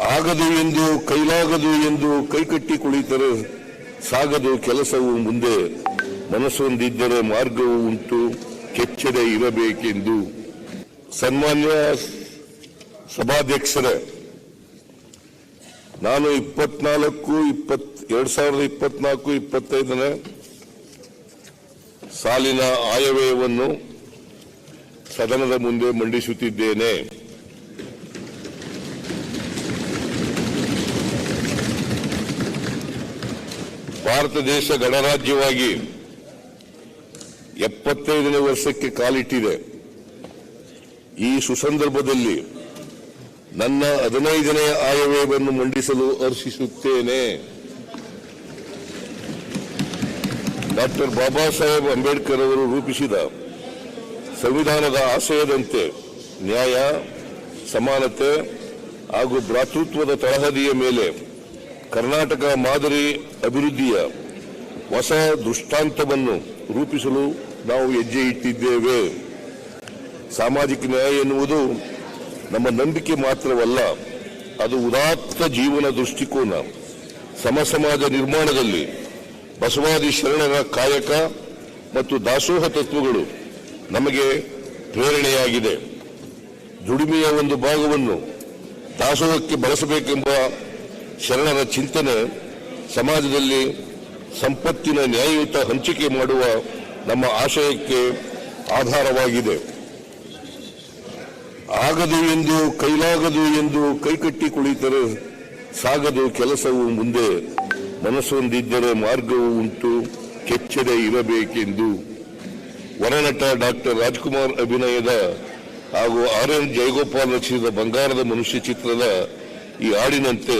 ಆಗದು ಎಂದು ಕೈಲಾಗದು ಎಂದು ಕೈಕಟ್ಟಿ ಕುಳಿತರೆ ಸಾಗದು ಕೆಲಸವು ಮುಂದೆ. ಮನಸ್ಸೊಂದಿದ್ದರೆ ಮಾರ್ಗವು ಉಂಟು, ಕೆಚ್ಚದೆ ಇರಬೇಕೆಂದು. ಸನ್ಮಾನ್ಯ ಸಭಾಧ್ಯಕ್ಷರೇ, ನಾನು ಇಪ್ಪತ್ನಾಲ್ಕು, ಇಪ್ಪತ್, ಎರಡ್ ಸಾವಿರದ ಇಪ್ಪತ್ನಾಲ್ಕು, ಇಪ್ಪತ್ತೈದನೇ ಸಾಲಿನ ಆಯವ್ಯಯವನ್ನು ಸದನದ ಮುಂದೆ ಮಂಡಿಸುತ್ತಿದ್ದೇನೆ. ಭಾರತ ದೇಶ ಗಣರಾಜ್ಯವಾಗಿ ಎಪ್ಪತ್ತೈದನೇ ವರ್ಷಕ್ಕೆ ಕಾಲಿಟ್ಟಿದೆ. ಈ ಸುಸಂದರ್ಭದಲ್ಲಿ ನನ್ನ ಹದಿನೈದನೇ ಆಯವ್ಯಯವನ್ನು ಮಂಡಿಸಲು ಹರ್ಷಿಸುತ್ತೇನೆ ಡಾಕ್ಟರ್ ಬಾಬಾ ಸಾಹೇಬ್ ಅಂಬೇಡ್ಕರ್ ಅವರು ರೂಪಿಸಿದ ಸಂವಿಧಾನದ ಆಶಯದಂತೆ ನ್ಯಾಯ, ಸಮಾನತೆ ಹಾಗೂ ಭ್ರಾತೃತ್ವದ ತಳಹದಿಯ ಮೇಲೆ ಕರ್ನಾಟಕ ಮಾದರಿ ಅಭಿವೃದ್ಧಿಯ ಹೊಸ ದೃಷ್ಟಾಂತವನ್ನು ರೂಪಿಸಲು ನಾವು ಹೆಜ್ಜೆ ಇಟ್ಟಿದ್ದೇವೆ. ಸಾಮಾಜಿಕ ನ್ಯಾಯ ಎನ್ನುವುದು ನಮ್ಮ ನಂಬಿಕೆ ಮಾತ್ರವಲ್ಲ, ಅದು ಉದಾತ್ತ ಜೀವನ ದೃಷ್ಟಿಕೋನ. ಸಮ ಸಮಾಜ ನಿರ್ಮಾಣದಲ್ಲಿ ಬಸವಾದಿ ಶರಣರ ಕಾಯಕ ಮತ್ತು ದಾಸೋಹ ತತ್ವಗಳು ನಮಗೆ ಪ್ರೇರಣೆಯಾಗಿದೆ. ದುಡಿಮೆಯ ಒಂದು ಭಾಗವನ್ನು ದಾಸೋಹಕ್ಕೆ ಬಳಸಬೇಕೆಂಬ ಶರಣರ ಚಿಂತನೆ ಸಮಾಜದಲ್ಲಿ ಸಂಪತ್ತಿನ ನ್ಯಾಯಯುತ ಹಂಚಿಕೆ ಮಾಡುವ ನಮ್ಮ ಆಶಯಕ್ಕೆ ಆಧಾರವಾಗಿದೆ. ಆಗದು ಎಂದು, ಕೈಲಾಗದು ಎಂದು ಕೈಕಟ್ಟಿ ಕುಳಿತರೆ ಸಾಗದು ಕೆಲಸವು ಮುಂದೆ ಮನಸ್ಸೊಂದಿದ್ದರೆ ಮಾರ್ಗವು ಉಂಟು, ಕೆಚ್ಚದೆ ಇರಬೇಕೆಂದು. ವರನಟ ಡಾಕ್ಟರ್ ರಾಜ್ಕುಮಾರ್ ಅಭಿನಯದ ಹಾಗೂ ಆರ್ ಎನ್ ಜಯಗೋಪಾಲ್ ರಚಿಸಿದ ಬಂಗಾರದ ಮನುಷ್ಯ ಚಿತ್ರದ ಈ ಹಾಡಿನಂತೆ